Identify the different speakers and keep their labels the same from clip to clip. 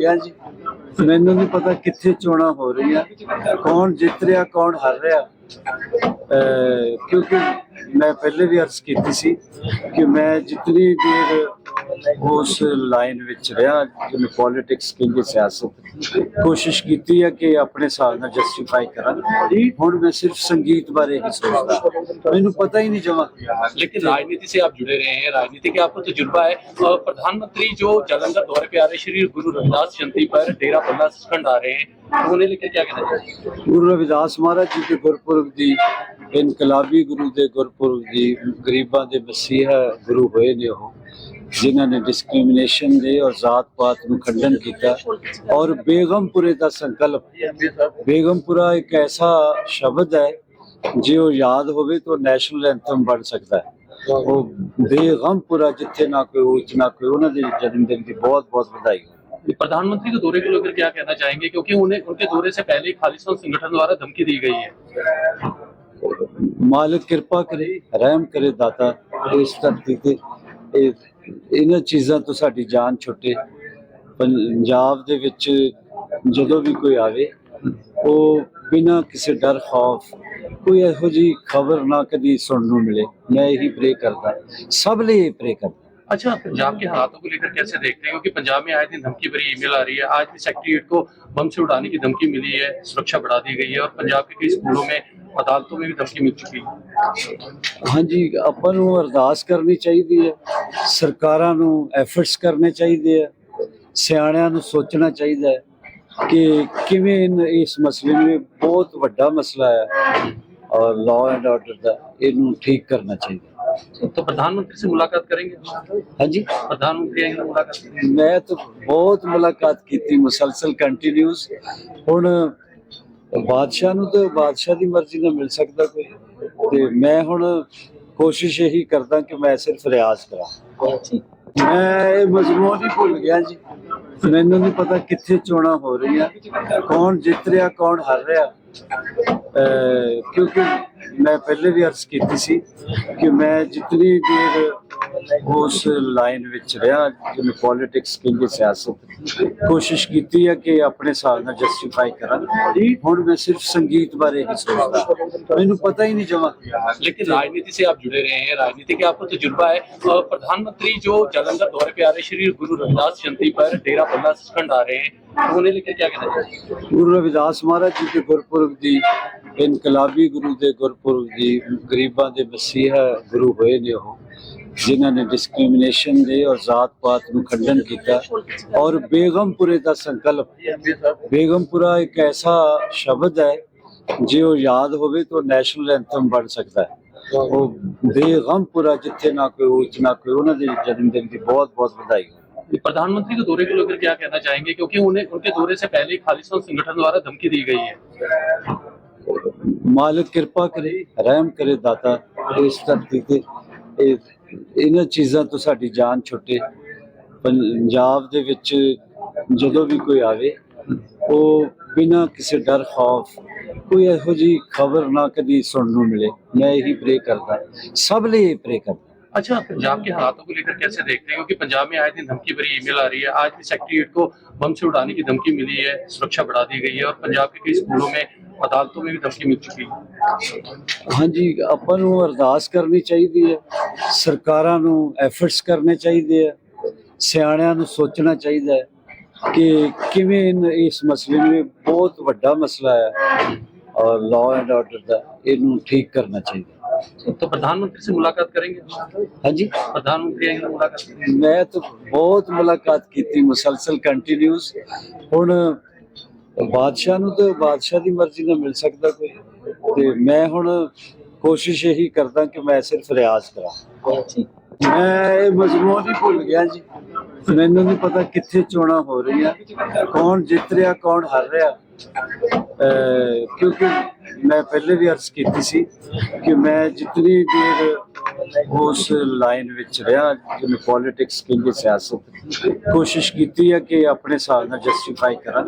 Speaker 1: ਗਿਆ ਜੀ। ਮੈਨੂੰ ਨਹੀਂ ਪਤਾ ਕਿੱਥੇ ਚੋਣਾਂ ਹੋ ਰਹੀਆਂ। ਕੌਣ ਜਿੱਤ ਰਿਹਾ, ਕੌਣ ਹਾਰ ਰਿਹਾ। ਕਿਉਂਕਿ ਮੈਂ ਪਹਿਲੇ ਵੀ ਅਰਜ਼ ਕੀਤੀ ਸੀ ਕਿ ਮੈਂ ਜਿਤਨੀ ਦੇਰ ਉਸ ਲਾਈਨ ਵਿੱਚ ਰਿਹਾ ਜਿਵੇਂ ਪੋਲਿਟਿਕਸ ਕਹਿੰਦੇ ਸਿਆਸਤ ਕੋਸ਼ਿਸ਼ ਕੀਤੀ ਹੈ ਕਿ ਆਪਣੇ ਹਿਸਾਬ ਨਾਲ ਜਸਟੀਫਾਈ ਕਰਾਂ ਹੁਣ ਮੈਂ ਸਿਰਫ ਸੰਗੀਤ ਬਾਰੇ ਹੀ ਸੋਚਦਾ ਮੈਨੂੰ ਪਤਾ ਹੀ ਨਹੀਂ ਜਮਾ
Speaker 2: लेकिन राजनीति से आप जुड़े रहे हैं राजनीति के आपको तजुर्बा है और प्रधानमंत्री जो जालंधर दौरे पे आ रहे हैं, श्री गुरु रविदास जयंती पर डेरा बल्ला सचखंड आ रहे हैं ਉਹਨੇ ਲਿਖਿਆ ਕਿਆ ਕਹਿੰਦਾ ਜੀ?
Speaker 1: ਗੁਰੂ ਰਵਿਦਾਸ ਮਹਾਰਾਜ ਜੀ ਦੇ ਗੁਰਪੁਰਬ ਦੀ ਇਨਕਲਾਬੀ ਗੁਰੂ ਦੇ ਗੁਰਪੁਰਬ ਦੀ ਗਰੀਬਾਂ ਦੇ ਮਸੀਹਾ ਗੁਰੂ ਹੋਏ ਨੇ ਉਹ, ਜਿਨ੍ਹਾਂ ਨੇ ਡਿਸਕ੍ਰਿਮੀਨੇਸ਼ਨ ਦੇ ਔਰ ਜ਼ਾਤ ਪਾਤ ਨੂੰ ਖੰਡਨ ਕੀਤਾ। ਔਰ ਬੇਗਮਪੁਰੇ ਦਾ ਸੰਕਲਪ, ਬੇਗਮਪੁਰਾ ਇੱਕ ਐਸਾ ਸ਼ਬਦ ਹੈ, ਜੇ ਉਹ ਯਾਦ ਹੋਵੇ ਤਾਂ ਨੈਸ਼ਨਲ ਐਂਥਮ ਬਣ ਸਕਦਾ ਹੈ। ਉਹ ਬੇਗਮਪੁਰਾ ਜਿੱਥੇ ਨਾ ਕੋਈ ਉੱਚ ਨਾ ਕੋਈ, ਉਹਨਾਂ ਦੇ ਜਨਮ ਦਿਨ ਦੀ ਬਹੁਤ ਬਹੁਤ ਵਧਾਈ
Speaker 2: प्रधानमंत्री के दौरे को लेकर क्या कहना चाहेंगे क्योंकि उन्हें उनके दौरे से पहले ही खालिस्तान संगठन द्वारा धमकी दी गई है
Speaker 1: ਮਾਲਕ ਕਿਰਪਾ ਕਰੇ ਰਹਿਮ ਕਰੇ ਦਾਤਾ ਇਸ ਧਰਤੀ ਤੇ ਇਹ ਇਹਨਾਂ ਚੀਜ਼ਾਂ ਤੋਂ ਸਾਡੀ ਜਾਨ ਛੁੱਟੇ ਪੰਜਾਬ ਦੇ ਵਿੱਚ ਜਦੋਂ ਵੀ ਕੋਈ ਆਵੇ ਉਹ ਬਿਨਾਂ ਕਿਸੇ ਡਰ ਖੌਫ ਕੋਈ ਇਹੋ ਜੀ ਖਬਰ ਨਾ ਕਦੀ ਸੁਣਨ ਨੂੰ ਮਿਲੇ ਮੈਂ ਇਹੀ ਪ੍ਰੇ ਕਰਦਾ ਸਭ ਲਈ ਪ੍ਰੇ ਕਰਦਾ
Speaker 2: अच्छा पंजाब के हालातों को लेकर कैसे देखते हैं क्योंकि पंजाब में आए दिन धमकी भरी ईमेल आ रही है आज भी सेक्रेटरीट को बम से उड़ाने की धमकी मिली है सुरक्षा बढ़ा दी गई है और पंजाब के कई स्कूलों में अदालतों में भी धमकी मिल चुकी है
Speaker 1: ਹਾਂਜੀ ਆਪਾਂ ਨੂੰ ਅਰਦਾਸ ਕਰਨੀ ਚਾਹੀਦੀ ਹੈ ਸਰਕਾਰਾਂ ਨੂੰ ਐਫਰਟਸ ਕਰਨੇ ਚਾਹੀਦੇ ਆ ਸਿਆਣਿਆਂ ਨੂੰ ਸੋਚਣਾ ਚਾਹੀਦਾ ਹੈ ਕਿ ਕਿਵੇਂ ਇਨ- ਇਸ ਮਸਲੇ ਨੂੰ ਇਹ ਬਹੁਤ ਵੱਡਾ ਮਸਲਾ ਹੈ ਔਰ ਲਾਅ ਐਂਡ ਆਰਡਰ ਦਾ ਇਹਨੂੰ ਠੀਕ ਕਰਨਾ ਚਾਹੀਦਾ
Speaker 2: तो प्रधानमंत्री से मुलाकात करेंगे
Speaker 1: ਹਾਂਜੀ
Speaker 2: प्रधानमंत्री आएंगे तो मुलाकात करेंगे
Speaker 1: ਮੈਂ ਤਾਂ ਬਹੁਤ ਮੁਲਾਕਾਤ ਕੀਤੀ ਮੁਸਲਸਲ ਕੰਟੀਨਿਊਸ ਹੁਣ ਬਾਦਸ਼ਾਹ ਨੂੰ ਤਾਂ ਬਾਦਸ਼ਾਹ ਦੀ ਮਰਜ਼ੀ ਨਾਲ ਮਿਲ ਸਕਦਾ ਕੋਈ ਤੇ ਮੈਂ ਹੁਣ ਕੋਸ਼ਿਸ਼ ਇਹੀ ਕਰਦਾ ਕਿ ਮੈਂ ਸਿਰਫ ਰਿਆਜ਼ ਕਰਾਂ ਮੈਂ ਇਹ ਮਜ਼ਮੂਨ ਹੀ ਭੁੱਲ ਗਿਆ ਜੀ ਮੈਨੂੰ ਨਹੀਂ ਪਤਾ ਕਿੱਥੇ ਚੋਣਾਂ ਹੋ ਰਹੀਆਂ ਕੌਣ ਜਿੱਤ ਰਿਹਾ ਕੌਣ ਹਾਰ ਰਿਹਾ ਅਹ ਕਿਉਂਕਿ ਮੈਂ ਪਹਿਲੇ ਵੀ ਅਰਜ਼ ਕੀਤੀ ਸੀ ਕਿ ਮੈਂ ਜਿਤਨੀ ਦੇਰ ਉਸ ਲਾਈਨ ਵਿੱਚ ਰਿਹਾ ਜਿਵੇਂ ਪੋਲਿਟਿਕਸ ਕਹਿੰਦੇ ਸਿਆਸਤ ਕੋਸ਼ਿਸ਼ ਕੀਤੀ ਹੈ ਕਿ ਆਪਣੇ ਹਿਸਾਬ ਨਾਲ ਜਸਟੀਫਾਈ ਕਰਾਂ ਹੁਣ ਮੈਂ ਸਿਰਫ ਸੰਗੀਤ ਬਾਰੇ ਹੀ ਸੋਚਦਾ ਮੈਨੂੰ ਪਤਾ ਹੀ ਨਹੀਂ ਜਮਾ
Speaker 2: लेकिन राजनीति से आप जुड़े रहे हैं राजनीति के आपको तजुर्बा है और प्रधानमंत्री जो जालंधर दौरे पे आ रहे हैं, श्री गुरु रविदास जयंती पर डेरा बल्ला सचखंड आ रहे हैं तो उन्हें लेकर क्या कहना चाहिए
Speaker 1: ਗੁਰੂ ਰਵਿਦਾਸ ਮਹਾਰਾਜ ਜੀ ਦੇ ਗੁਰਪੁਰਬ ਦੀ ਇਨਕਲਾਬੀ ਗੁਰੂ ਦੇ ਗੁਰਪੁਰਬ ਦੀ ਗਰੀਬਾਂ ਦੇ ਮਸੀਹਾ ਗੁਰੂ ਹੋਏ ਨੇ ਉਹ ਜਿਨ੍ਹਾਂ ਨੇ ਡਿਸਕ੍ਰਿਮੀਨੇਸ਼ਨ ਦੇ ਔਰ ਜ਼ਾਤ ਪਾਤ ਨੂੰ ਖੰਡਨ ਕੀਤਾ ਔਰ ਬੇਗਮਪੁਰੇ ਦਾ ਸੰਕਲਪ ਬੇਗਮਪੁਰਾ ਇੱਕ ਐਸਾ ਸ਼ਬਦ ਹੈ ਜੇ ਉਹ ਯਾਦ ਹੋਵੇ ਤਾਂ ਨੈਸ਼ਨਲ ਐਂਥਮ ਬਣ ਸਕਦਾ ਹੈ ਉਹ ਬੇਗਮਪੁਰਾ ਜਿੱਥੇ ਨਾ ਕੋਈ ਉੱਚ ਨਾ ਕੋਈ ਉਹਨਾਂ ਦੇ ਜਨਮ ਦਿਨ ਦੀ ਬਹੁਤ ਬਹੁਤ ਵਧਾਈ
Speaker 2: प्रधानमंत्री के दौरे को लेकर क्या कहना चाहेंगे क्योंकि उन्हें उनके दौरे से पहले ही खालिस्तान संगठन द्वारा धमकी दी गई है
Speaker 1: ਮਾਲਕ ਕਿਰਪਾ ਕਰੇ, ਰਹਿਮ ਕਰੇ ਦਾਤਾ, ਇਸ ਧਰਤੀ ਤੇ। ਇਹ, ਇਹਨਾਂ ਚੀਜ਼ਾਂ ਤੋਂ ਸਾਡੀ ਜਾਨ ਛੁੱਟੇ। ਪੰਜਾਬ ਦੇ ਵਿੱਚ ਜਦੋਂ ਵੀ ਕੋਈ ਆਵੇ, ਉਹ ਬਿਨਾਂ ਕਿਸੇ ਡਰ, ਖੌਫ, ਕੋਈ ਇਹੋ ਜੀ ਖਬਰ ਨਾ ਕਦੀ ਸੁਣਨ ਨੂੰ ਮਿਲੇ। ਮੈਂ ਇਹੀ ਪ੍ਰੇ ਕਰਦਾ। ਸਭ ਲਈ ਪ੍ਰੇ ਕਰਦਾ।
Speaker 2: अच्छा पंजाब के हालातों को लेकर कैसे देखते हैं क्योंकि पंजाब में आए दिन धमकी भरी ईमेल आ रही है आज भी सेक्रेटरीट को बम से उड़ाने की धमकी मिली है सुरक्षा बढ़ा दी गई है और पंजाब के कई स्कूलों में अदालतों में भी धमकी मिल चुकी है
Speaker 1: ਹਾਂਜੀ ਆਪਾਂ ਨੂੰ ਅਰਦਾਸ ਕਰਨੀ ਚਾਹੀਦੀ ਹੈ ਸਰਕਾਰਾਂ ਨੂੰ ਐਫਰਟਸ ਕਰਨੇ ਚਾਹੀਦੇ ਆ ਸਿਆਣਿਆਂ ਨੂੰ ਸੋਚਣਾ ਚਾਹੀਦਾ ਹੈ ਕਿ ਕਿਵੇਂ ਇਨ- ਇਸ ਮਸਲੇ ਨੂੰ ਇਹ ਬਹੁਤ ਵੱਡਾ ਮਸਲਾ ਹੈ ਔਰ ਲਾਅ ਐਂਡ ਆਰਡਰ ਦਾ ਇਹਨੂੰ ਠੀਕ ਕਰਨਾ ਚਾਹੀਦਾ
Speaker 2: तो प्रधानमंत्री से मुलाकात करेंगे
Speaker 1: ਹਾਂਜੀ
Speaker 2: प्रधानमंत्री आएंगे तो मुलाकात करेंगे
Speaker 1: ਮੈਂ ਤਾਂ ਬਹੁਤ ਮੁਲਾਕਾਤ ਕੀਤੀ ਮੁਸਲਸਲ ਕੰਟੀਨਿਊਸ ਹੁਣ ਬਾਦਸ਼ਾਹ ਨੂੰ ਤਾਂ ਬਾਦਸ਼ਾਹ ਦੀ ਮਰਜ਼ੀ ਨਾਲ ਮਿਲ ਸਕਦਾ ਕੋਈ ਤੇ ਮੈਂ ਹੁਣ ਕੋਸ਼ਿਸ਼ ਇਹੀ ਕਰਦਾ ਕਿ ਮੈਂ ਸਿਰਫ ਰਿਆਜ਼ ਕਰਾਂ ਮੈਂ ਇਹ ਮਜ਼ਮੂਨ ਹੀ ਭੁੱਲ ਗਿਆ ਜੀ ਮੈਨੂੰ ਨਹੀਂ ਪਤਾ ਕਿੱਥੇ ਚੋਣਾਂ ਹੋ ਰਹੀਆਂ ਕੌਣ ਜਿੱਤ ਰਿਹਾ ਕੌਣ ਹਾਰ ਰਿਹਾ ਅਹ ਕਿਉਂਕਿ ਮੈਂ ਪਹਿਲੇ ਵੀ ਅਰਜ਼ ਕੀਤੀ ਸੀ ਕਿ ਮੈਂ ਜਿਤਨੀ ਦੇਰ ਉਸ ਲਾਈਨ ਵਿੱਚ ਰਿਹਾ ਜਿਵੇਂ ਪੋਲਿਟਿਕਸ ਕਹਿੰਦੇ ਸਿਆਸਤ ਕੋਸ਼ਿਸ਼ ਕੀਤੀ ਹੈ ਕਿ ਆਪਣੇ ਹਿਸਾਬ ਨਾਲ ਜਸਟੀਫਾਈ ਕਰਾਂ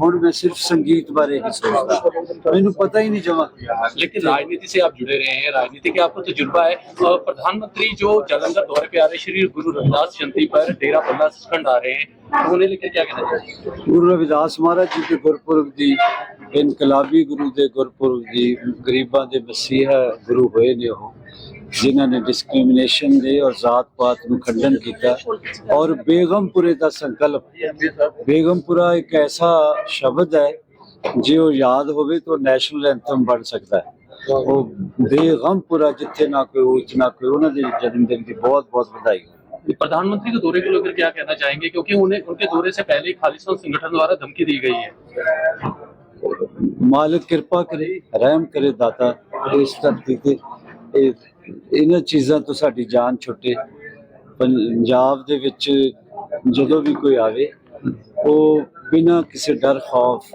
Speaker 1: ਹੁਣ ਮੈਂ ਸਿਰਫ ਸੰਗੀਤ ਬਾਰੇ ਹੀ ਸੋਚਦਾ ਮੈਨੂੰ ਪਤਾ ਹੀ ਨਹੀਂ ਜਮਾ
Speaker 2: लेकिन राजनीति से आप जुड़े रहे हैं राजनीति का आपको तजुर्बा है और प्रधानमंत्री जो जालंधर दौरे पे आ रहे हैं श्री गुरु रविदास जयंती पर डेरा बल्ला सचखंड आ रहे हैं ਉਹਨੇ ਲਿਖਿਆ ਕਿਆ ਕਹਿੰਦਾ ਜੀ
Speaker 1: ਗੁਰੂ ਰਵਿਦਾਸ ਮਹਾਰਾਜ ਜੀ ਦੇ ਗੁਰਪੁਰਬ ਦੀ ਇਨਕਲਾਬੀ ਗੁਰੂ ਦੇ ਗੁਰਪੁਰਬ ਦੀ ਗਰੀਬਾਂ ਦੇ ਮਸੀਹਾ ਗੁਰੂ ਹੋਏ ਨੇ ਉਹ, ਜਿਨ੍ਹਾਂ ਨੇ ਡਿਸਕ੍ਰਿਮੀਨੇਸ਼ਨ ਦੇ ਔਰ ਜ਼ਾਤ ਪਾਤ ਨੂੰ ਖੰਡਨ ਕੀਤਾ। ਔਰ ਬੇਗਮਪੁਰੇ ਦਾ ਸੰਕਲਪ, ਬੇਗਮਪੁਰਾ ਇੱਕ ਐਸਾ ਸ਼ਬਦ ਹੈ, ਜੇ ਉਹ ਯਾਦ ਹੋਵੇ ਤਾਂ ਨੈਸ਼ਨਲ ਐਂਥਮ ਬਣ ਸਕਦਾ ਹੈ। ਉਹ ਬੇਗਮਪੁਰਾ ਜਿੱਥੇ ਨਾ ਕੋਈ ਉੱਚ ਨਾ ਕੋਈ, ਉਹਨਾਂ ਦੇ ਜਨਮ ਦਿਨ ਦੀ ਬਹੁਤ ਬਹੁਤ ਵਧਾਈ।
Speaker 2: प्रधानमंत्री के दौरे को लेकर क्या कहना चाहेंगे क्योंकि उन्हें उनके दौरे से पहले ही खालिस्तान संगठन द्वारा धमकी दी गई है
Speaker 1: ਮਾਲਕ ਕਿਰਪਾ ਕਰੇ ਰਹਿਮ ਕਰੇ ਦਾਤਾ ਇਸ ਧਰਤੀ ਤੇ ਇਹ ਇਹਨਾਂ ਚੀਜ਼ਾਂ ਤੋਂ ਸਾਡੀ ਜਾਨ ਛੁੱਟੇ ਪੰਜਾਬ ਦੇ ਵਿੱਚ ਜਦੋਂ ਵੀ ਕੋਈ ਆਵੇ ਉਹ ਬਿਨਾਂ ਕਿਸੇ ਡਰ ਖੌਫ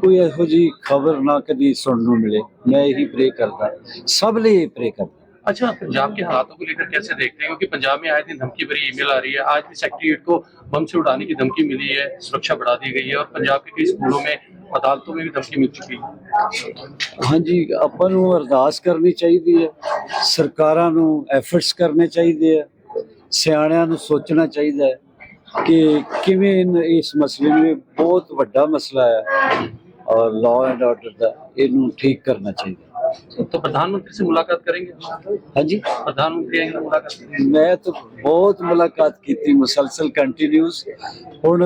Speaker 1: ਕੋਈ ਇਹੋ ਜੀ ਖਬਰ ਨਾ ਕਦੀ ਸੁਣਨ ਨੂੰ ਮਿਲੇ ਮੈਂ ਇਹੀ ਪ੍ਰੇ ਕਰਦਾ ਸਭ ਲਈ ਇਹ ਪ੍ਰੇ ਕਰਦਾ
Speaker 2: अच्छा पंजाब के हालातों को लेकर कैसे देखते हैं क्योंकि पंजाब में आए दिन धमकी भरी ईमेल आ रही है आज भी सेक्रेटरीट को बम से उड़ाने की धमकी मिली है सुरक्षा बढ़ा दी गई है और पंजाब के कई स्कूलों में अदालतों में भी धमकी मिल चुकी है
Speaker 1: ਹਾਂਜੀ ਆਪਾਂ ਨੂੰ ਅਰਦਾਸ ਕਰਨੀ ਚਾਹੀਦੀ ਹੈ ਸਰਕਾਰਾਂ ਨੂੰ ਐਫਰਟਸ ਕਰਨੇ ਚਾਹੀਦੇ ਆ ਸਿਆਣਿਆਂ ਨੂੰ ਸੋਚਣਾ ਚਾਹੀਦਾ ਹੈ ਕਿ ਕਿਵੇਂ ਇਨ- ਇਸ ਮਸਲੇ ਨੂੰ ਇਹ ਬਹੁਤ ਵੱਡਾ ਮਸਲਾ ਹੈ ਔਰ ਲਾਅ ਐਂਡ ਆਰਡਰ ਦਾ ਇਹਨੂੰ ਠੀਕ ਕਰਨਾ ਚਾਹੀਦਾ
Speaker 2: तो प्रधानमंत्री से मुलाकात करेंगे
Speaker 1: ਹਾਂਜੀ
Speaker 2: प्रधानमंत्री आएंगे तो मुलाकात करेंगे
Speaker 1: ਮੈਂ ਤਾਂ ਬਹੁਤ ਮੁਲਾਕਾਤ ਕੀਤੀ ਮੁਸਲਸਲ ਕੰਟੀਨਿਊਸ ਹੁਣ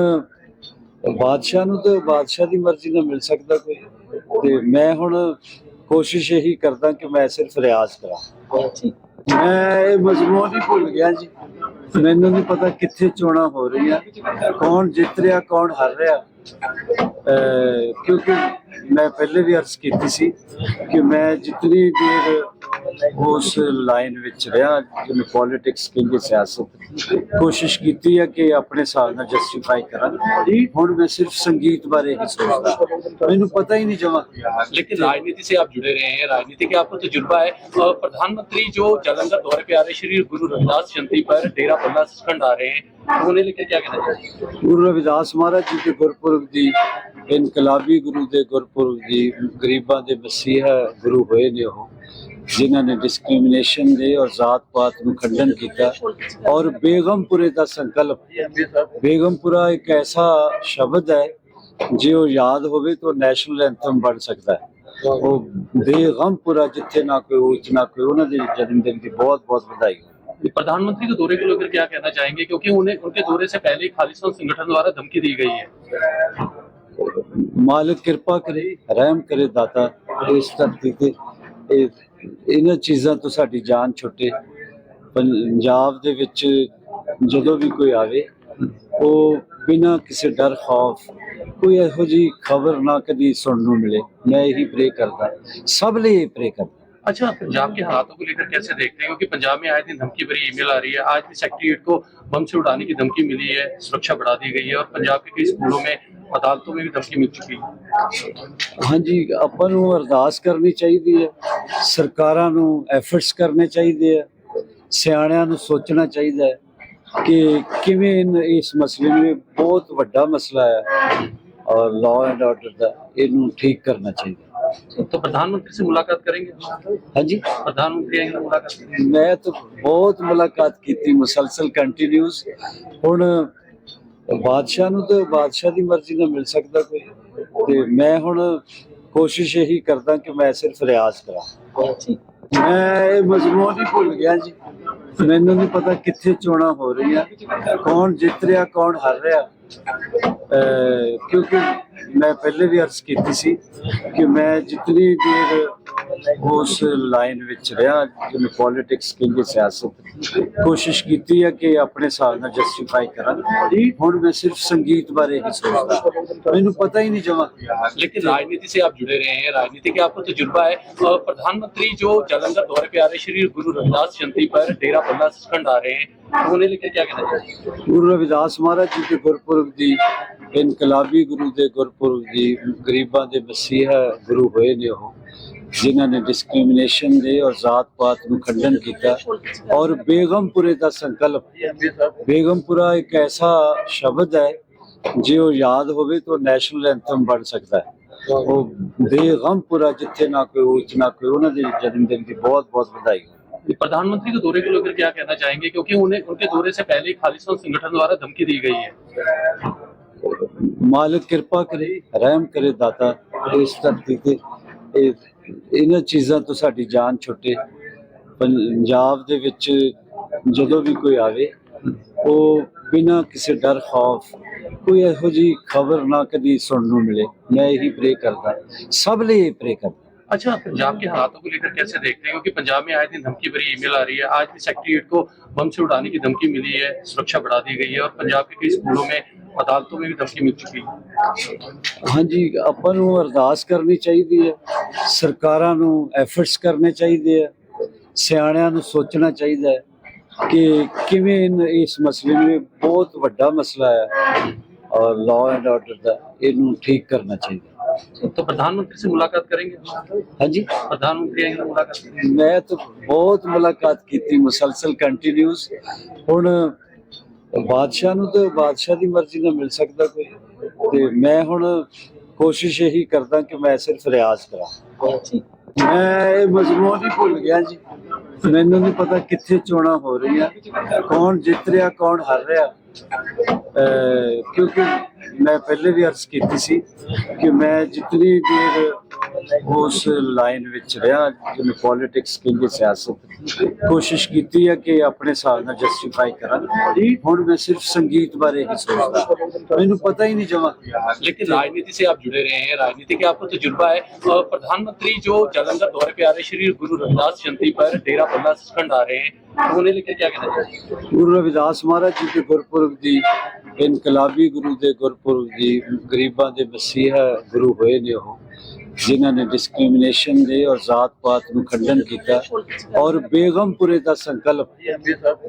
Speaker 1: ਬਾਦਸ਼ਾਹ ਨੂੰ ਤਾਂ ਬਾਦਸ਼ਾਹ ਦੀ ਮਰਜ਼ੀ ਨਾਲ ਮਿਲ ਸਕਦਾ ਕੋਈ ਤੇ ਮੈਂ ਹੁਣ ਕੋਸ਼ਿਸ਼ ਇਹੀ ਕਰਦਾ ਕਿ ਮੈਂ ਸਿਰਫ ਰਿਆਜ਼ ਕਰਾਂ ਮੈਂ ਇਹ ਮਜ਼ਮੂਨ ਹੀ ਭੁੱਲ ਗਿਆ ਜੀ ਮੈਨੂੰ ਨਹੀਂ ਪਤਾ ਕਿੱਥੇ ਚੋਣਾਂ ਹੋ ਰਹੀਆਂ ਕੌਣ ਜਿੱਤ ਰਿਹਾ ਕੌਣ ਹਾਰ ਰਿਹਾ ਅਹ ਕਿਉਂਕਿ ਮੈਂ ਪਹਿਲੇ ਵੀ ਅਰਜ਼ ਕੀਤੀ ਸੀ ਕਿ ਮੈਂ ਜਿਤਨੀ ਦੇਰ ਉਸ ਲਾਈਨ ਵਿੱਚ ਰਿਹਾ ਜਿਵੇਂ ਪੋਲਿਟਿਕਸ ਕਹਿੰਦੇ ਸਿਆਸਤ ਕੋਸ਼ਿਸ਼ ਕੀਤੀ ਹੈ ਕਿ ਆਪਣੇ ਹਿਸਾਬ ਨਾਲ ਜਸਟੀਫਾਈ ਕਰਾਂ ਹੁਣ ਮੈਂ ਸਿਰਫ ਸੰਗੀਤ ਬਾਰੇ ਹੀ ਸੋਚਦਾ ਮੈਨੂੰ ਪਤਾ ਹੀ ਨਹੀਂ ਜਮਾ
Speaker 2: लेकिन राजनीति से आप जुड़े रहे हैं राजनीति का आपको तजुर्बा है और प्रधानमंत्री जो जालंधर दौरे पे आ रहे हैं श्री गुरु रविदास जयंती पर डेरा बल्ला सचखंड आ रहे हैं तो उन्हें लेकर क्या कहना चाहिए
Speaker 1: ਗੁਰੂ ਰਵਿਦਾਸ ਮਹਾਰਾਜ ਜੀ ਦੇ ਗੁਰਪੁਰਬ ਦੀ ਇਨਕਲਾਬੀ ਗੁਰੂ ਦੇ ਗੁਰਪੁਰਬ ਦੀ ਗਰੀਬਾਂ ਦੇ ਮਸੀਹਾ ਗੁਰੂ ਹੋਏ ਨੇ ਉਹ ਜਿਨ੍ਹਾਂ ਨੇ ਡਿਸਕ੍ਰਿਮੀਨੇਸ਼ਨ ਦੇ ਔਰ ਜ਼ਾਤ ਪਾਤ ਨੂੰ ਖੰਡਨ ਕੀਤਾ ਔਰ ਬੇਗਮਪੁਰੇ ਦਾ ਸੰਕਲਪ ਬੇਗਮਪੁਰਾ ਇੱਕ ਐਸਾ ਸ਼ਬਦ ਹੈ ਜੇ ਉਹ ਯਾਦ ਹੋਵੇ ਤਾਂ ਨੈਸ਼ਨਲ ਐਂਥਮ ਬਣ ਸਕਦਾ ਹੈ ਉਹ ਬੇਗਮਪੁਰਾ ਜਿੱਥੇ ਨਾ ਕੋਈ ਉੱਚ ਨਾ ਕੋਈ ਉਹਨਾਂ ਦੇ ਜਨਮ ਦਿਨ ਦੀ ਬਹੁਤ ਬਹੁਤ ਵਧਾਈ
Speaker 2: प्रधानमंत्री के दौरे को लेकर क्या कहना चाहेंगे क्योंकि उन्हें उनके दौरे से पहले ही खालिस्तान संगठन द्वारा धमकी दी गई है
Speaker 1: ਮਾਲਕ ਕਿਰਪਾ ਕਰੇ, ਰਹਿਮ ਕਰੇ ਦਾਤਾ, ਇਸ ਧਰਤੀ ਤੇ। ਇਹ, ਇਹਨਾਂ ਚੀਜ਼ਾਂ ਤੋਂ ਸਾਡੀ ਜਾਨ ਛੁੱਟੇ। ਪੰਜਾਬ ਦੇ ਵਿੱਚ ਜਦੋਂ ਵੀ ਕੋਈ ਆਵੇ, ਉਹ ਬਿਨਾਂ ਕਿਸੇ ਡਰ, ਖੌਫ, ਕੋਈ ਇਹੋ ਜੀ ਖਬਰ ਨਾ ਕਦੀ ਸੁਣਨ ਨੂੰ ਮਿਲੇ। ਮੈਂ ਇਹੀ ਪ੍ਰੇ ਕਰਦਾ। ਸਭ ਲਈ ਇਹ ਪ੍ਰੇ ਕਰਦਾ।
Speaker 2: अच्छा पंजाब के हालातों को लेकर कैसे देखते हैं क्योंकि पंजाब में आए दिन धमकी भरी ईमेल आ रही है आज भी सेक्रेटरीट को बम से उड़ाने की धमकी मिली है सुरक्षा बढ़ा दी गई है और पंजाब के कई स्कूलों में अदालतों में भी धमकी मिल चुकी है
Speaker 1: ਹਾਂਜੀ ਆਪਾਂ ਨੂੰ ਅਰਦਾਸ ਕਰਨੀ ਚਾਹੀਦੀ ਹੈ ਸਰਕਾਰਾਂ ਨੂੰ ਐਫਰਟਸ ਕਰਨੇ ਚਾਹੀਦੇ ਆ ਸਿਆਣਿਆਂ ਨੂੰ ਸੋਚਣਾ ਚਾਹੀਦਾ ਹੈ ਕਿ ਕਿਵੇਂ ਇਨ- ਇਸ ਮਸਲੇ ਨੂੰ ਇਹ ਬਹੁਤ ਵੱਡਾ ਮਸਲਾ ਹੈ ਔਰ ਲਾਅ ਐਂਡ ਆਰਡਰ ਦਾ ਇਹਨੂੰ ਠੀਕ ਕਰਨਾ ਚਾਹੀਦਾ
Speaker 2: तो प्रधानमंत्री से मुलाकात करेंगे
Speaker 1: ਹਾਂਜੀ
Speaker 2: प्रधानमंत्री आएंगे तो मुलाकात करेंगे
Speaker 1: ਮੈਂ ਤਾਂ ਬਹੁਤ ਮੁਲਾਕਾਤ ਕੀਤੀ ਮੁਸਲਸਲ ਕੰਟੀਨਿਊਸ ਹੁਣ ਬਾਦਸ਼ਾਹ ਨੂੰ ਤਾਂ ਬਾਦਸ਼ਾਹ ਦੀ ਮਰਜ਼ੀ ਨਾਲ ਮਿਲ ਸਕਦਾ ਕੋਈ ਤੇ ਮੈਂ ਹੁਣ ਕੋਸ਼ਿਸ਼ ਇਹੀ ਕਰਦਾ ਕਿ ਮੈਂ ਸਿਰਫ ਰਿਆਜ਼ ਕਰਾਂ ਮੈਂ ਇਹ ਮਜ਼ਮੂਨ ਹੀ ਭੁੱਲ ਗਿਆ ਜੀ ਮੈਨੂੰ ਨਹੀਂ ਪਤਾ ਕਿੱਥੇ ਚੋਣਾਂ ਹੋ ਰਹੀਆਂ ਕੌਣ ਜਿੱਤ ਰਿਹਾ ਕੌਣ ਹਾਰ ਰਿਹਾ ਅਹ ਕਿਉਂਕਿ ਮੈਂ ਪਹਿਲੇ ਵੀ ਅਰਜ਼ ਕੀਤੀ ਸੀ ਕਿ ਮੈਂ ਜਿਤਨੀ ਦੇਰ ਉਸ ਲਾਈਨ ਵਿੱਚ ਰਿਹਾ ਜਿਵੇਂ ਪੋਲਿਟਿਕਸ ਕਹਿੰਦੇ ਸਿਆਸਤ ਕੋਸ਼ਿਸ਼ ਕੀਤੀ ਹੈ ਕਿ ਆਪਣੇ ਹਿਸਾਬ ਨਾਲ ਜਸਟੀਫਾਈ ਕਰਾਂ ਹੁਣ ਮੈਂ ਸਿਰਫ ਸੰਗੀਤ ਬਾਰੇ ਹੀ ਸੋਚਦਾ ਮੈਨੂੰ ਪਤਾ ਹੀ ਨਹੀਂ ਜਮਾ
Speaker 2: लेकिन राजनीति से आप जुड़े रहे हैं राजनीति का आपको तजुर्बा है और प्रधानमंत्री जो जालंधर दौरे पे आ रहे हैं श्री गुरु रविदास जयंती पर डेरा बल्ला सचखंड आ रहे हैं तो उन्हें लेकर क्या कहना चाहिए
Speaker 1: ਗੁਰੂ ਰਵਿਦਾਸ ਮਹਾਰਾਜ ਜੀ ਦੇ ਗੁਰਪੁਰਬ ਦੀ ਇਨਕਲਾਬੀ ਗੁਰੂ ਦੇ ਗੁਰਪੁਰਬ ਦੀ ਗਰੀਬਾਂ ਦੇ ਮਸੀਹਾ ਗੁਰੂ ਹੋਏ ਨੇ ਉਹ ਜਿਨ੍ਹਾਂ ਨੇ ਡਿਸਕ੍ਰਿਮੀਨੇਸ਼ਨ ਦੇ ਔਰ اور بیغم پورے دا سنکلپ۔ بیغم پورا ایک ایسا شبد ہے ਐਸਾ ਸ਼ਬਦ ਹੈ ਜੇ ਉਹ ਯਾਦ ਹੋਵੇ ਤਾਂ ਨੈਸ਼ਨਲ ਐਂਥਮ ਬਣ ਸਕਦਾ ਹੈ ਉਹ ਬੇਗਮਪੁਰਾ ਜਿੱਥੇ ਨਾ ਕੋਈ کوئی ہو نہ دے ਦੇ دن کی بہت بہت بدائی۔ ਵਧਾਈ
Speaker 2: پردھان منتری کے دورے کے لوگ کر کیا کہنا چاہیں گے؟ کیونکہ انہیں ان کے دورے سے پہلے خالصان سنگٹھن دوارہ دھمکی
Speaker 1: دی گئی ہے۔ مالک کرپا کرے رحم کرے داتا اس ترتیب ਇਹਨਾਂ ਚੀਜ਼ਾਂ ਤੋਂ ਸਾਡੀ ਜਾਨ ਛੁੱਟੇ। ਪੰਜਾਬ ਦੇ ਵਿੱਚ ਜਦੋਂ ਵੀ ਕੋਈ ਆਵੇ, ਉਹ ਬਿਨਾਂ ਕਿਸੇ ਡਰ, ਖੌਫ, ਕੋਈ ਇਹੋ ਜੀ ਖਬਰ ਨਾ ਕਦੀ ਸੁਣਨ ਨੂੰ ਮਿਲੇ। ਮੈਂ ਇਹੀ ਪ੍ਰੇ ਕਰਦਾ। ਸਭ ਲਈ ਇਹ ਪ੍ਰੇ ਕਰਦਾ।
Speaker 2: अच्छा पंजाब के हालातों को लेकर कैसे देखते हैं क्योंकि पंजाब में आए दिन धमकी भरी ईमेल आ रही है आज भी सेक्रेटरीट को बम से उड़ाने की धमकी मिली है सुरक्षा बढ़ा दी गई है और पंजाब के कई स्कूलों में अदालतों में भी धमकी मिल चुकी है
Speaker 1: ਹਾਂਜੀ ਆਪਾਂ ਨੂੰ ਅਰਦਾਸ ਕਰਨੀ ਚਾਹੀਦੀ ਹੈ ਸਰਕਾਰਾਂ ਨੂੰ ਐਫਰਟਸ ਕਰਨੇ ਚਾਹੀਦੇ ਆ ਸਿਆਣਿਆਂ ਨੂੰ ਸੋਚਣਾ ਚਾਹੀਦਾ ਹੈ ਕਿ ਕਿਵੇਂ ਇਨ- ਇਸ ਮਸਲੇ ਨੂੰ ਇਹ ਬਹੁਤ ਵੱਡਾ ਮਸਲਾ ਹੈ ਔਰ ਲਾਅ ਐਂਡ ਆਰਡਰ ਦਾ ਇਹਨੂੰ ਠੀਕ ਕਰਨਾ ਚਾਹੀਦਾ
Speaker 2: तो प्रधानमंत्री से मुलाकात करेंगे
Speaker 1: ਹਾਂਜੀ
Speaker 2: प्रधानमंत्री आएंगे तो मुलाकात करेंगे
Speaker 1: ਮੈਂ ਤਾਂ ਬਹੁਤ ਮੁਲਾਕਾਤ ਕੀਤੀ ਮੁਸਲਸਲ ਕੰਟੀਨਿਊਸ ਹੁਣ ਬਾਦਸ਼ਾਹ ਨੂੰ ਤਾਂ ਬਾਦਸ਼ਾਹ ਦੀ ਮਰਜ਼ੀ ਨਾਲ ਮਿਲ ਸਕਦਾ ਕੋਈ ਤੇ ਮੈਂ ਹੁਣ ਕੋਸ਼ਿਸ਼ ਇਹੀ ਕਰਦਾ ਕਿ ਮੈਂ ਸਿਰਫ ਰਿਆਜ਼ ਕਰਾਂ ਮੈਂ ਇਹ ਮਜ਼ਮੂਨ ਹੀ ਭੁੱਲ ਗਿਆ ਜੀ ਮੈਨੂੰ ਨਹੀਂ ਪਤਾ ਕਿੱਥੇ ਚੋਣਾਂ ਹੋ ਰਹੀਆਂ ਕੌਣ ਜਿੱਤ ਰਿਹਾ ਕੌਣ ਹਾਰ ਰਿਹਾ ਅਹ ਕਿਉਂਕਿ ਮੈਂ ਪਹਿਲੇ ਵੀ ਅਰਜ਼ ਕੀਤੀ ਸੀ ਕਿ ਮੈਂ ਜਿਤਨੀ ਦੇਰ ਉਸ ਲਾਈਨ ਵਿੱਚ ਰਿਹਾ ਜਿਵੇਂ ਪੋਲਿਟਿਕਸ ਕਹਿੰਦੇ ਸਿਆਸਤ ਕੋਸ਼ਿਸ਼ ਕੀਤੀ ਹੈ ਕਿ ਆਪਣੇ ਹਿਸਾਬ ਨਾਲ ਜਸਟੀਫਾਈ ਕਰਾਂ ਹੁਣ ਮੈਂ ਸਿਰਫ ਸੰਗੀਤ ਬਾਰੇ ਹੀ ਸੋਚਦਾ ਮੈਨੂੰ ਪਤਾ ਹੀ ਨਹੀਂ ਜਮਾ
Speaker 2: लेकिन राजनीति से आप जुड़े रहे हैं राजनीति के आपको तजुर्बा है और प्रधानमंत्री जो जालंधर दौरे पे आ रहे हैं श्री गुरु रविदास जयंती पर डेरा बल्ला सचखंड आ रहे हैं तो उन्हें लेकर क्या कहना चाहिए
Speaker 1: ਗੁਰੂ ਰਵਿਦਾਸ ਮਹਾਰਾਜ ਜੀ ਦੇ ਗੁਰਪੁਰਬ ਦੀ ਇਨਕਲਾਬੀ ਗੁਰੂ ਦੇ ਗੁਰਪੁਰਬ ਦੀ ਗਰੀਬਾਂ ਦੇ ਮਸੀਹਾ ਗੁਰੂ ਹੋਏ ਨੇ ਉਹ ਜਿਨ੍ਹਾਂ ਨੇ ਡਿਸਕ੍ਰਿਮੀਨੇਸ਼ਨ ਦੇ ਔਰ ਜ਼ਾਤ ਪਾਤ ਨੂੰ ਖੰਡਨ ਕੀਤਾ ਔਰ ਬੇਗਮਪੁਰੇ ਦਾ ਸੰਕਲਪ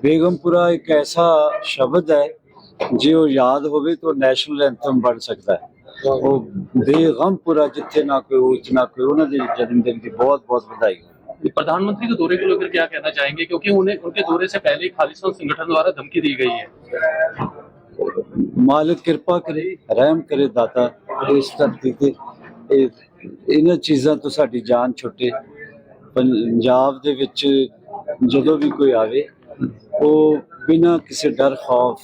Speaker 1: ਬੇਗਮਪੁਰਾ ਇੱਕ ਐਸਾ ਸ਼ਬਦ ਹੈ ਜੇ ਉਹ ਯਾਦ ਹੋਵੇ ਤਾਂ ਨੈਸ਼ਨਲ ਐਂਥਮ ਬਣ ਸਕਦਾ ਹੈ ਉਹ ਬੇਗਮਪੁਰਾ ਜਿੱਥੇ ਨਾ ਕੋਈ ਉੱਚ ਨਾ ਕੋਈ دے جنم دن کی بہت بہت بدائی ਵਧਾਈ
Speaker 2: پردھان منتری کے دورے کے لے کیا کہنا چاہیں گے؟ کیونکہ انہیں ان کے دورے سے پہلے خالصان سنگٹھن دوارہ دھمکی
Speaker 1: دی گئی ہے۔ مالک کرپا کرے رحم کرے داتا اس ਇਹਨਾਂ ਚੀਜ਼ਾਂ ਤੋਂ ਸਾਡੀ ਜਾਨ ਛੁੱਟੇ। ਪੰਜਾਬ ਦੇ ਵਿੱਚ ਜਦੋਂ ਵੀ ਕੋਈ ਆਵੇ, ਉਹ ਬਿਨਾਂ ਕਿਸੇ ਡਰ, ਖੌਫ,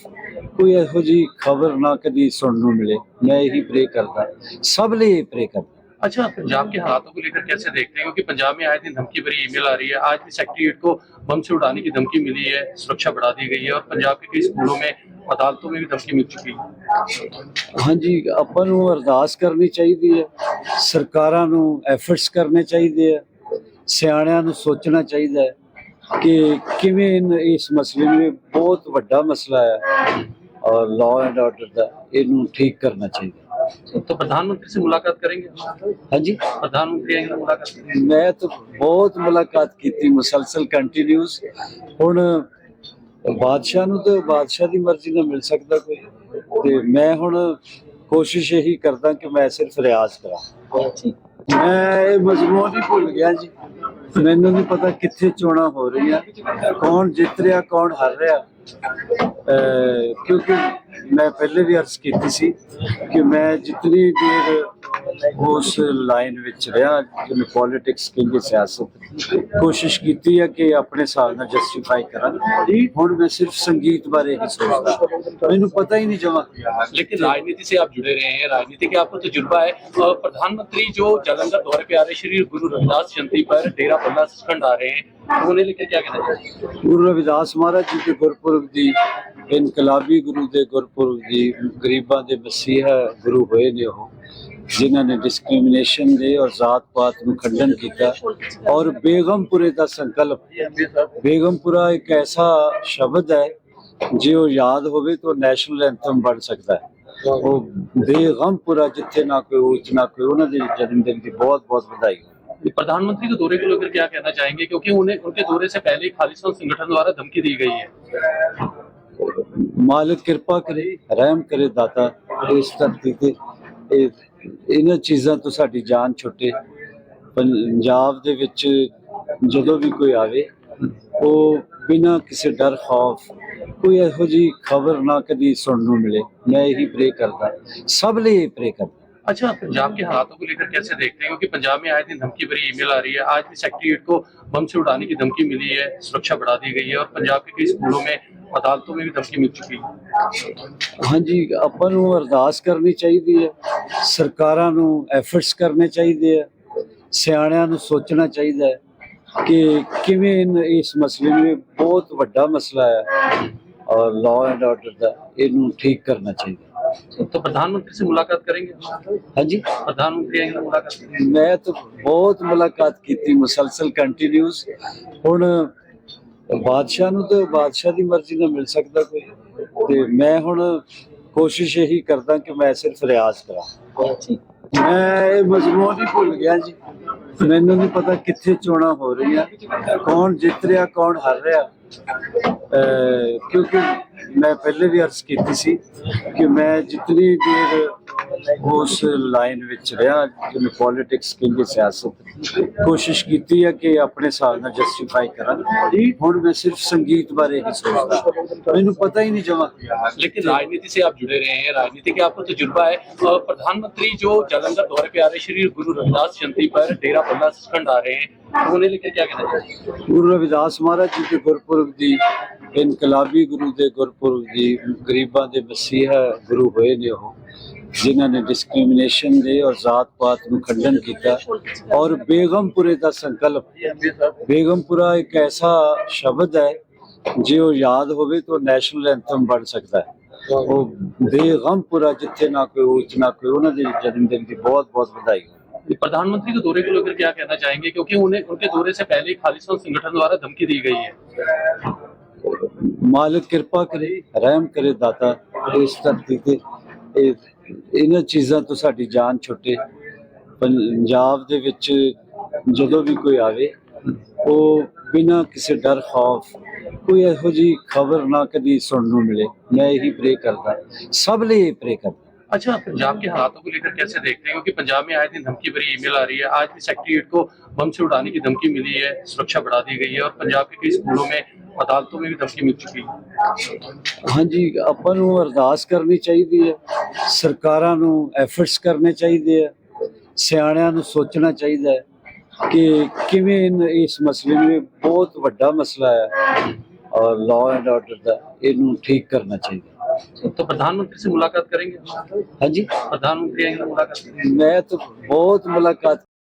Speaker 1: ਕੋਈ ਇਹੋ ਜੀ ਖਬਰ ਨਾ ਕਦੀ ਸੁਣਨ ਨੂੰ ਮਿਲੇ। ਮੈਂ ਇਹੀ ਪ੍ਰੇ ਕਰਦਾ। ਸਭ ਲਈ ਇਹ ਪ੍ਰੇ ਕਰਦਾ।
Speaker 2: अच्छा पंजाब के हालातों को लेकर कैसे देखते हैं क्योंकि पंजाब में आए दिन धमकी भरी ईमेल आ रही है आज भी सेक्रेटरीट को बम से उड़ाने की धमकी मिली है सुरक्षा बढ़ा दी गई है और पंजाब के कई स्कूलों में अदालतों में भी धमकी मिल चुकी है
Speaker 1: ਹਾਂਜੀ ਆਪਾਂ ਨੂੰ ਅਰਦਾਸ ਕਰਨੀ ਚਾਹੀਦੀ ਹੈ ਸਰਕਾਰਾਂ ਨੂੰ ਐਫਰਟਸ ਕਰਨੇ ਚਾਹੀਦੇ ਆ ਸਿਆਣਿਆਂ ਨੂੰ ਸੋਚਣਾ ਚਾਹੀਦਾ ਹੈ ਕਿ ਕਿਵੇਂ ਇਨ- ਇਸ ਮਸਲੇ ਨੂੰ ਇਹ ਬਹੁਤ ਵੱਡਾ ਮਸਲਾ ਹੈ ਔਰ ਲਾਅ ਐਂਡ ਆਰਡਰ ਦਾ ਇਹਨੂੰ ਠੀਕ ਕਰਨਾ ਚਾਹੀਦਾ
Speaker 2: तो प्रधानमंत्री से मुलाकात करेंगे
Speaker 1: ਹਾਂਜੀ
Speaker 2: प्रधानमंत्री आएंगे तो मुलाकात करेंगे
Speaker 1: ਮੈਂ ਤਾਂ ਬਹੁਤ ਮੁਲਾਕਾਤ ਕੀਤੀ ਮੁਸਲਸਲ ਕੰਟੀਨਿਊਸ ਹੁਣ ਬਾਦਸ਼ਾਹ ਨੂੰ ਤਾਂ ਬਾਦਸ਼ਾਹ ਦੀ ਮਰਜ਼ੀ ਨਾਲ ਮਿਲ ਸਕਦਾ ਕੋਈ ਤੇ ਮੈਂ ਹੁਣ ਕੋਸ਼ਿਸ਼ ਇਹੀ ਕਰਦਾ ਕਿ ਮੈਂ ਸਿਰਫ ਰਿਆਜ਼ ਕਰਾਂ ਮੈਂ ਇਹ ਮਜ਼ਮੂਨ ਹੀ ਭੁੱਲ ਗਿਆ ਜੀ ਮੈਨੂੰ ਨਹੀਂ ਪਤਾ ਕਿੱਥੇ ਚੋਣਾਂ ਹੋ ਰਹੀਆਂ ਕੌਣ ਜਿੱਤ ਰਿਹਾ ਕੌਣ ਹਾਰ ਰਿਹਾ ਅਹ ਕਿਉਂਕਿ ਮੈਂ ਪਹਿਲੇ ਵੀ ਅਰਜ਼ ਕੀਤੀ ਸੀ ਕਿ ਮੈਂ ਜਿਤਨੀ ਦੇਰ ਉਸ ਲਾਈਨ ਵਿੱਚ ਰਿਹਾ ਜਿਵੇਂ ਪੋਲਿਟਿਕਸ ਕਹਿੰਦੇ ਸਿਆਸਤ ਕੋਸ਼ਿਸ਼ ਕੀਤੀ ਹੈ ਕਿ ਆਪਣੇ ਹਿਸਾਬ ਨਾਲ ਜਸਟੀਫਾਈ ਕਰਾਂ ਹੁਣ ਮੈਂ ਸਿਰਫ ਸੰਗੀਤ ਬਾਰੇ ਹੀ ਸੋਚਦਾ ਮੈਨੂੰ ਪਤਾ ਹੀ ਨਹੀਂ ਜਮਾ
Speaker 2: लेकिन राजनीति से आप जुड़े रहे हैं राजनीति के आपको तजुर्बा है और प्रधानमंत्री जो जालंधर दौरे पे आ रहे हैं श्री गुरु रविदास जयंती पर डेरा बल्ला सचखंड आ रहे हैं तो उन्हें लेकर क्या कहना चाहिए
Speaker 1: ਗੁਰੂ ਰਵਿਦਾਸ ਮਹਾਰਾਜ ਜੀ ਦੇ ਗੁਰਪੁਰਬ ਦੀ ਇਨਕਲਾਬੀ ਗੁਰੂ ਦੇ ਗੁਰਪੁਰਬ ਦੀ ਗਰੀਬਾਂ ਦੇ ਮਸੀਹਾ ਗੁਰੂ ਹੋਏ ਨੇ ਉਹ جنہوں نے ڈسکریمنیشن دے اور ذات پات نو کھنڈن کیتا اور بیگم پورے دا سنکلپ۔ بیگم پورا ایک ایسا شبد ہے جے وہ یاد ہوئے تو نیشنل اینتھم بڑھ سکتا ہے۔ وہ بیگم پورا جتھے نہ کوئی ہو اتنا کوئی ہو نہ دے جنم دن
Speaker 2: کی بہت بہت بدائی۔ ہو پردھان منتری کے دورے کے لوگ کیا کہنا چاہیں گے کیونکہ انہیں ان کے دورے سے پہلے
Speaker 1: خالصان سنگٹھن دوارہ دھمکی دی گئی ہے۔ مالک کرپا کرے رحم کرے داتا اس طرح ترتیب ਇਹਨਾਂ ਚੀਜ਼ਾਂ ਤੋਂ ਸਾਡੀ ਜਾਨ ਛੁੱਟੇ। ਪੰਜਾਬ ਦੇ ਵਿੱਚ ਜਦੋਂ ਵੀ ਕੋਈ ਆਵੇ, ਉਹ ਬਿਨਾਂ ਕਿਸੇ ਡਰ, ਖੌਫ, ਕੋਈ ਇਹੋ ਜੀ ਖਬਰ ਨਾ ਕਦੀ ਸੁਣਨ ਨੂੰ ਮਿਲੇ। ਮੈਂ ਇਹੀ ਪ੍ਰੇ ਕਰਦਾ। ਸਭ ਲਈ ਪ੍ਰੇ ਕਰਦਾ।
Speaker 2: अच्छा पंजाब के हालातों को लेकर कैसे देखते हैं क्योंकि पंजाब में आए दिन धमकी भरी ईमेल आ रही है आज भी सेक्रेटरीट को बम से उड़ाने की धमकी मिली है सुरक्षा बढ़ा दी गई है और पंजाब के कई स्कूलों में अदालतों में भी धमकी मिल चुकी है
Speaker 1: ਹਾਂਜੀ ਆਪਾਂ ਨੂੰ ਅਰਦਾਸ ਕਰਨੀ ਚਾਹੀਦੀ ਹੈ ਸਰਕਾਰਾਂ ਨੂੰ ਐਫਰਟਸ ਕਰਨੇ ਚਾਹੀਦੇ ਆ ਸਿਆਣਿਆਂ ਨੂੰ ਸੋਚਣਾ ਚਾਹੀਦਾ ਹੈ ਕਿ ਕਿਵੇਂ ਇਨ- ਇਸ ਮਸਲੇ ਨੂੰ ਇਹ ਬਹੁਤ ਵੱਡਾ ਮਸਲਾ ਹੈ ਔਰ ਲਾਅ ਐਂਡ ਆਰਡਰ ਦਾ ਇਹਨੂੰ ਠੀਕ ਕਰਨਾ ਚਾਹੀਦਾ
Speaker 2: तो प्रधानमंत्री से मुलाकात करेंगे
Speaker 1: ਹਾਂਜੀ
Speaker 2: प्रधानमंत्री आएंगे तो मुलाकात करेंगे
Speaker 1: ਮੈਂ ਤਾਂ ਬਹੁਤ ਮੁਲਾਕਾਤ ਕੀਤੀ ਮੁਸਲਸਲ ਕੰਟੀਨਿਊਸ ਹੁਣ ਬਾਦਸ਼ਾਹ ਨੂੰ ਤਾਂ ਬਾਦਸ਼ਾਹ ਦੀ ਮਰਜ਼ੀ ਨਾਲ ਮਿਲ ਸਕਦਾ ਕੋਈ ਤੇ ਮੈਂ ਹੁਣ ਕੋਸ਼ਿਸ਼ ਇਹੀ ਕਰਦਾ ਕਿ ਮੈਂ ਸਿਰਫ ਰਿਆਜ਼ ਕਰਾਂ ਮੈਂ ਇਹ ਮਜ਼ਮੂਨ ਹੀ ਭੁੱਲ ਗਿਆ ਜੀ ਮੈਨੂੰ ਨਹੀਂ ਪਤਾ ਕਿੱਥੇ ਚੋਣਾਂ ਹੋ ਰਹੀਆਂ ਕੌਣ ਜਿੱਤ ਰਿਹਾ ਕੌਣ ਹਾਰ ਰਿਹਾ ਅਹ ਕਿਉਂਕਿ ਮੈਂ ਪਹਿਲੇ ਵੀ ਅਰਜ਼ ਕੀਤੀ ਸੀ ਕਿ ਮੈਂ ਜਿਤਨੀ ਦੇਰ ਉਸ ਲਾਈਨ ਵਿੱਚ ਰਿਹਾ ਜਿਵੇਂ ਪੋਲਿਟਿਕਸ ਕਹਿੰਦੇ ਸਿਆਸਤ ਕੋਸ਼ਿਸ਼ ਕੀਤੀ ਹੈ ਕਿ ਆਪਣੇ ਹਿਸਾਬ ਨਾਲ ਜਸਟੀਫਾਈ ਕਰਾਂ ਹੁਣ ਮੈਂ ਸਿਰਫ ਸੰਗੀਤ ਬਾਰੇ ਹੀ ਸੋਚਦਾ ਮੈਨੂੰ ਪਤਾ ਹੀ ਨਹੀਂ ਜਮਾ
Speaker 2: लेकिन राजनीति से आप जुड़े रहे हैं राजनीति का आपको तजुर्बा है और प्रधानमंत्री जो जालंधर दौरे पे आ रहे हैं, श्री गुरु रविदास जयंती पर डेरा बल्ला सचखंड आ रहे हैं तो उन्हें लेकर क्या कहना चाहिए
Speaker 1: ਗੁਰੂ ਰਵਿਦਾਸ ਮਹਾਰਾਜ ਜੀ ਦੇ ਗੁਰਪੁਰਬ ਦੀ ਇਨਕਲਾਬੀ ਗੁਰੂ ਦੇ ਗੁਰਪੁਰਬ ਦੀ ਗਰੀਬਾਂ ਦੇ ਮਸੀਹਾ ਗੁਰੂ ਹੋਏ ਨੇ ਉਹ ਜਿਨ੍ਹਾਂ ਨੇ ਡਿਸਕ੍ਰਿਮੀਨੇਸ਼ਨ ਦੇ ਔਰ ਜ਼ਾਤ ਪਾਤ ਨੂੰ ਖੰਡਨ ਕੀਤਾ ਔਰ ਬੇਗਮਪੁਰੇ ਦਾ ਸੰਕਲਪ ਬੇਗਮਪੁਰਾ ਇੱਕ ਐਸਾ ਸ਼ਬਦ ਹੈ ਜੇ ਉਹ ਯਾਦ ਹੋਵੇ ਤਾਂ ਨੈਸ਼ਨਲ ਐਂਥਮ ਬਣ ਸਕਦਾ ਹੈ ਉਹ ਬੇਗਮਪੁਰਾ ਜਿੱਥੇ ਨਾ ਕੋਈ ਉੱਚ ਨਾ ਕੋਈ ਉਹਨਾਂ ਦੇ دن کی بہت بہت بدائی ਵਧਾਈ
Speaker 2: پردھان منتری کے دورے کے لے کیا کہنا چاہیں گے؟ کیونکہ انہیں ان کے دورے سے پہلے خالصان سنگٹھن دوارہ دھمکی دی
Speaker 1: گئی ہے۔ مالک کرپا کرے رحم کرے داتا اس ترتیب ਇਹਨਾਂ ਚੀਜ਼ਾਂ ਤੋਂ ਸਾਡੀ ਜਾਨ ਛੁੱਟੇ। ਪੰਜਾਬ ਦੇ ਵਿੱਚ ਜਦੋਂ ਵੀ ਕੋਈ ਆਵੇ, ਉਹ ਬਿਨਾਂ ਕਿਸੇ ਡਰ, ਖੌਫ, ਕੋਈ ਇਹੋ ਜੀ ਖਬਰ ਨਾ ਕਦੀ ਸੁਣਨ ਨੂੰ ਮਿਲੇ। ਮੈਂ ਇਹੀ ਪ੍ਰੇ ਕਰਦਾ। ਸਭ ਲਈ ਪ੍ਰੇ ਕਰਦਾ।
Speaker 2: अच्छा पंजाब के हालातों को लेकर कैसे देखते हैं क्योंकि पंजाब में आए दिन धमकी भरी ईमेल आ रही है आज भी सेक्रेटरीट को बम से उड़ाने की धमकी मिली है सुरक्षा बढ़ा दी गई है और पंजाब के कई स्कूलों में अदालतों में भी धमकी मिल चुकी है
Speaker 1: ਹਾਂਜੀ ਆਪਾਂ ਨੂੰ ਅਰਦਾਸ ਕਰਨੀ ਚਾਹੀਦੀ ਹੈ ਸਰਕਾਰਾਂ ਨੂੰ ਐਫਰਟਸ ਕਰਨੇ ਚਾਹੀਦੇ ਆ ਸਿਆਣਿਆਂ ਨੂੰ ਸੋਚਣਾ ਚਾਹੀਦਾ ਹੈ ਕਿ ਕਿਵੇਂ ਇਨ- ਇਸ ਮਸਲੇ ਨੂੰ ਇਹ ਬਹੁਤ ਵੱਡਾ ਮਸਲਾ ਹੈ ਔਰ ਲਾਅ ਐਂਡ ਆਰਡਰ ਦਾ ਇਹਨੂੰ ਠੀਕ ਕਰਨਾ ਚਾਹੀਦਾ
Speaker 2: तो प्रधानमंत्री से मुलाकात करेंगे
Speaker 1: हाँ जी
Speaker 2: प्रधानमंत्री आएंगे मुलाकात
Speaker 1: मैं तो बहुत मुलाकात